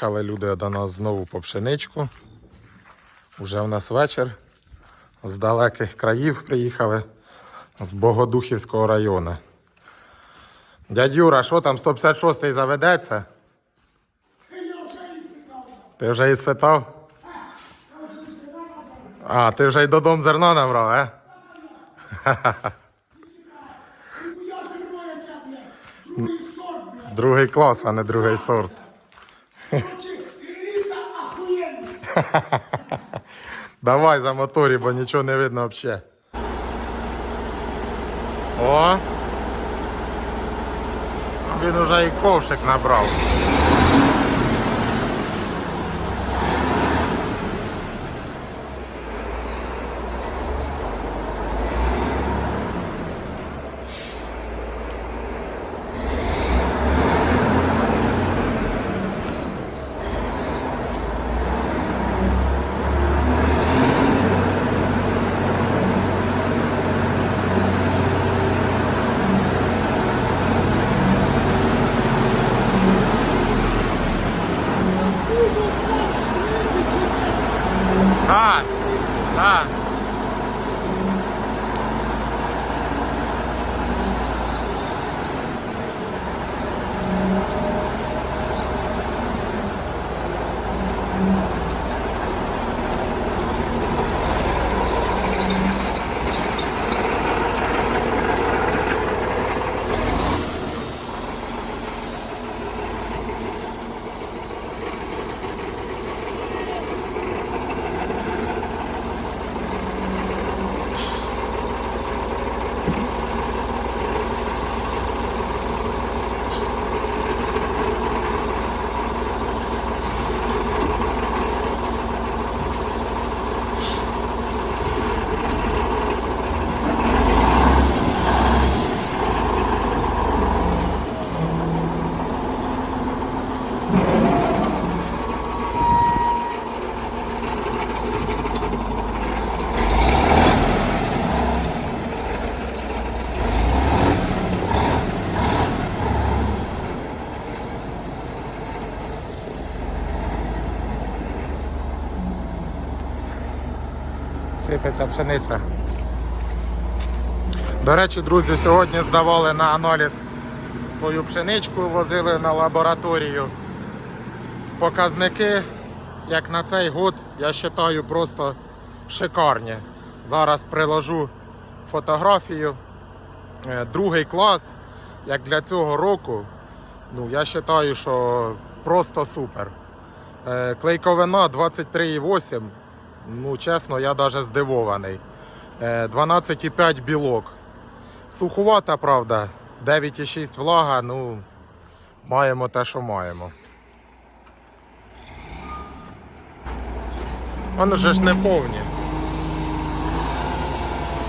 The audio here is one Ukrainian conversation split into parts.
Приїхали люди до нас знову по пшеничку. Уже в нас вечір. З далеких країв приїхали з Богодухівського району. Дядь Юра, що там 156-й заведеться? Ти вже і спитав? А, ти вже й додому зерно набрав, а? Блядь. Другий клас, а не другий сорт. Давай за моторі, бо нічого не видно взагалі. О! Він уже і ковшик набрав. Сипеться пшениця. До речі, друзі, сьогодні здавали на аналіз свою пшеничку, возили на лабораторію. Показники, як на цей год, я вважаю, просто шикарні. Зараз приложу фотографію. Е, Другий клас, як для цього року, ну, я вважаю, що просто супер. Е, Клейковина 23,8. Ну, чесно, я навіть здивований. Е, 12,5 білок. Сухувата, правда, 9,6 влага, ну, маємо те, що маємо. Вони же ж не повні.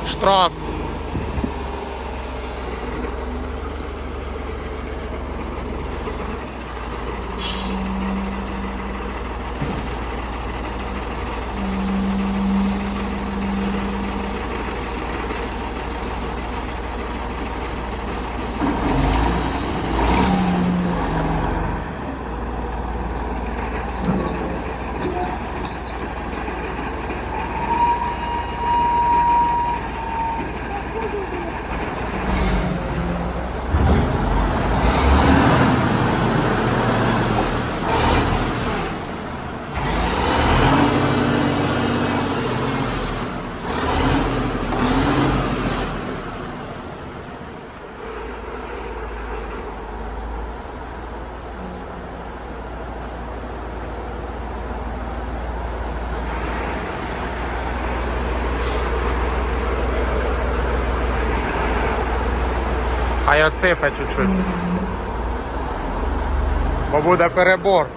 Штраф. Хай оципе чуть-чуть. Бо буде перебор.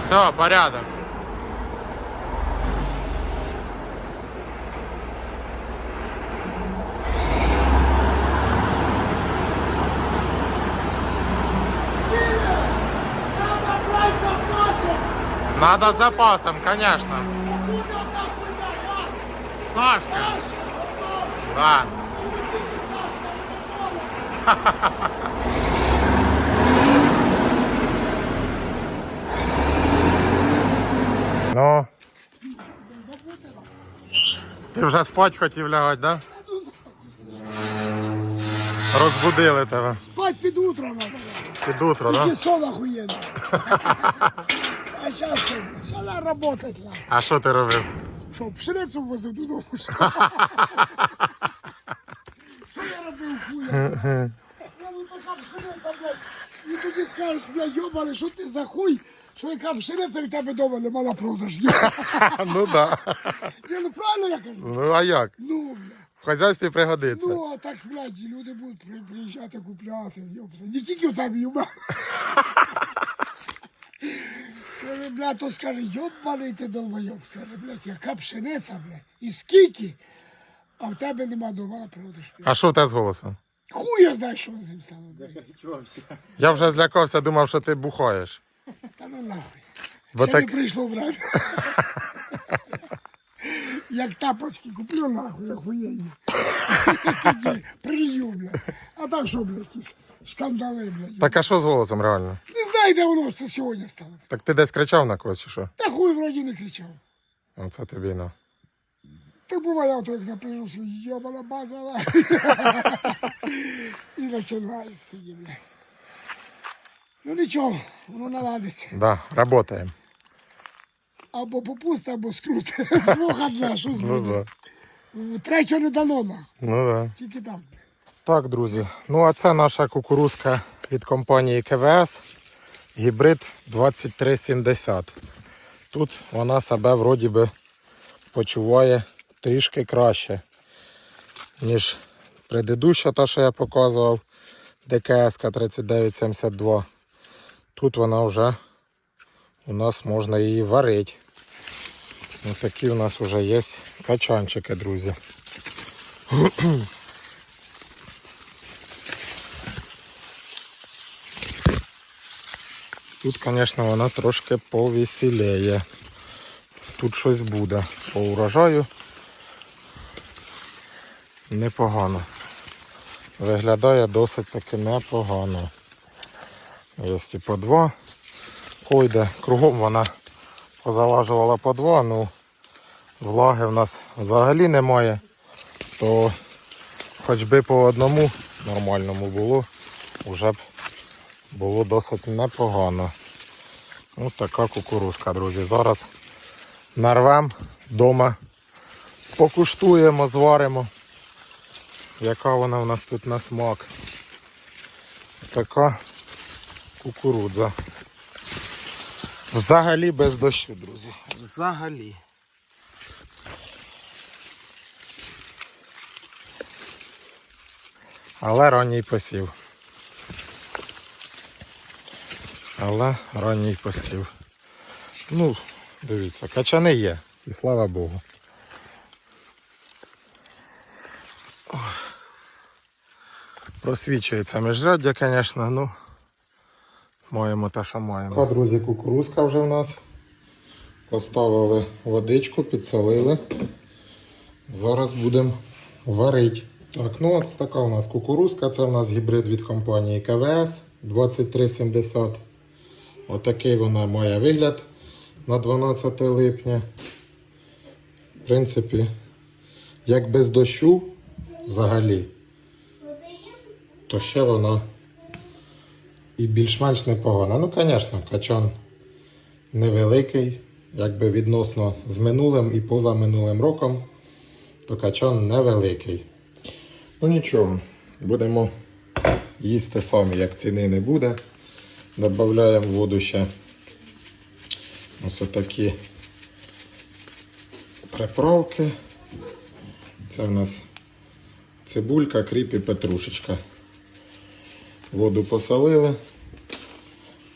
Все, порядок. Надо запасом, конечно. Сашка. Да. Ну. Ти вже спать хотів лягати, да? Розбудили тебе. Спать під утро надо. Під утро, Тільки да? сон охуєнний. А зараз треба працювати? А що ти робив? Що, пшеницю возив додому? Що Що я робив хуя? Я ну така пшениця, блядь. І тоді скажуть, блядь, йобали, що ти за хуй? Що яка пшениця в тебе вдома нема на продаж? Ну да. Ні, ну правильно я кажу? Ну а як? Ну. В хазяйстві пригодиться. Ну, а так, блядь, люди будуть приїжджати купляти. Не тільки в тебе, юба. Скажи, блядь, то скаже, йобаний ти долбойоб. Скаже, блядь, яка пшениця, блядь. І скільки? А в тебе нема дома продаж. А що в тебе з голосом? Хуй я знаю, що з ним стало. блядь. Я вже злякався, думав, що ти бухаєш. Та ну нахуй. Бо Ще так не прийшло время. Як тапочки куплю, нахуй, охуєнні. Тоді Прилью, блядь. А так що, блядь, якісь шкандали, блядь. Так а що з голосом реально? Не знаю, де воно це сьогодні стало. Так ти десь кричав на когось чи що? Та хуй вроді не кричав. Оце тобі на. Так буває, ото як напряжуся, йобана база. І починаю з тоді, бля. Ну нічого, воно наладиться. Да, работаємо. Або попусти, або скрути. З двох одна, що з Ну буде. да. Третього не дано, нахуй. Ну да. Тільки там. Так, друзі. Ну а це наша кукурузка від компанії КВС. Гібрид 2370. Тут вона себе вроді би почуває трішки краще, ніж предыдуща, та, що я показував, ДКС 3972. Тут вона вже у нас можна її варити. Ось такі у нас вже є качанчики, друзі. Тут, звісно, вона трошки повеселіє. Тут щось буде по урожаю. Непогано. Виглядає досить таки непогано. Є і по два. Койде. Кругом вона позалажувала по два, ну влаги в нас взагалі немає. То хоч би по одному нормальному було, вже б було досить непогано. Ось така кукурузка, друзі. Зараз нарвемо вдома, покуштуємо, зваримо. Яка вона у нас тут на смак. Така кукурудза. Взагалі без дощу, друзі. Взагалі. Але ранній посів. Але ранній посів. Ну, дивіться, качани є. І слава Богу. Просвічується міжряддя, звісно, ну маємо те, що маємо. Така, друзі, кукурузка вже в нас. Поставили водичку, підсолили. Зараз будемо варити. Так, ну ось така у нас кукурузка. Це у нас гібрид від компанії КВС 2370. Отакий вона має вигляд на 12 липня. В принципі, як без дощу взагалі, то ще вона і більш-менш непогана. Ну, звісно, качан невеликий, якби відносно з минулим і поза минулим роком, то качан невеликий. Ну нічого, будемо їсти самі, як ціни не буде. Добавляємо воду ще ось такі приправки. Це в нас цибулька, кріп і петрушечка. Воду посолили.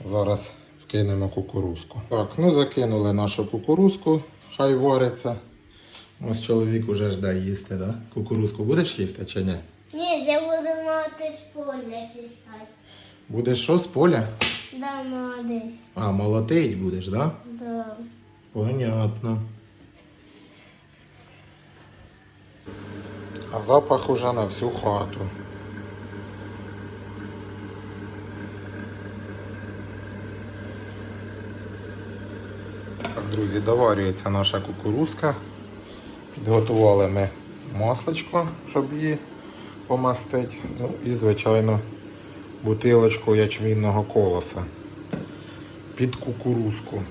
Зараз вкинемо кукурузку. Так, ну закинули нашу кукурузку, хай вариться. Ось чоловік уже жде їсти, да? Кукурузку будеш їсти чи ні? Ні, я буду мати з поля сісати. Будеш що з поля? Да, молодець. А, молотить будеш, так? Да? Да. Понятно. А запах уже на всю хату. Так, друзі, доварюється наша кукурузка. Підготували ми масличко, щоб її помастити. Ну і, звичайно, бутилочку ячмінного колоса під кукурузку.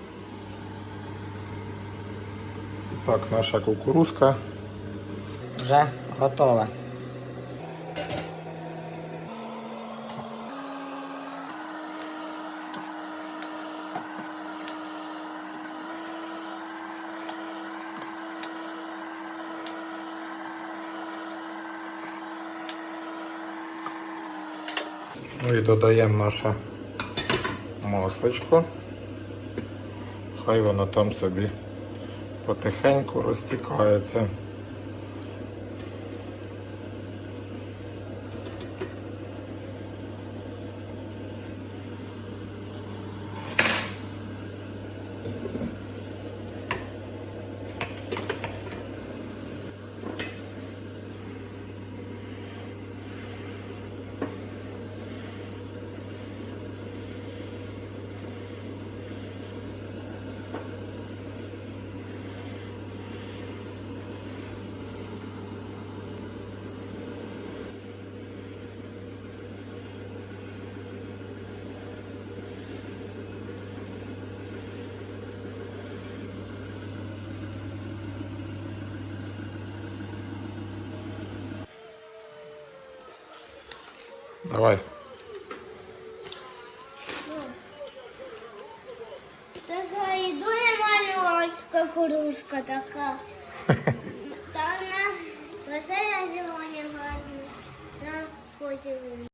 І так, наша кукурузка Вже готове. Ну і додаємо наше масличко. Хай воно там собі потихеньку розтікається. Давай. Та що, і дуже малюшка кукурузка така. Та у нас весела сьогодні гарна. На, потім.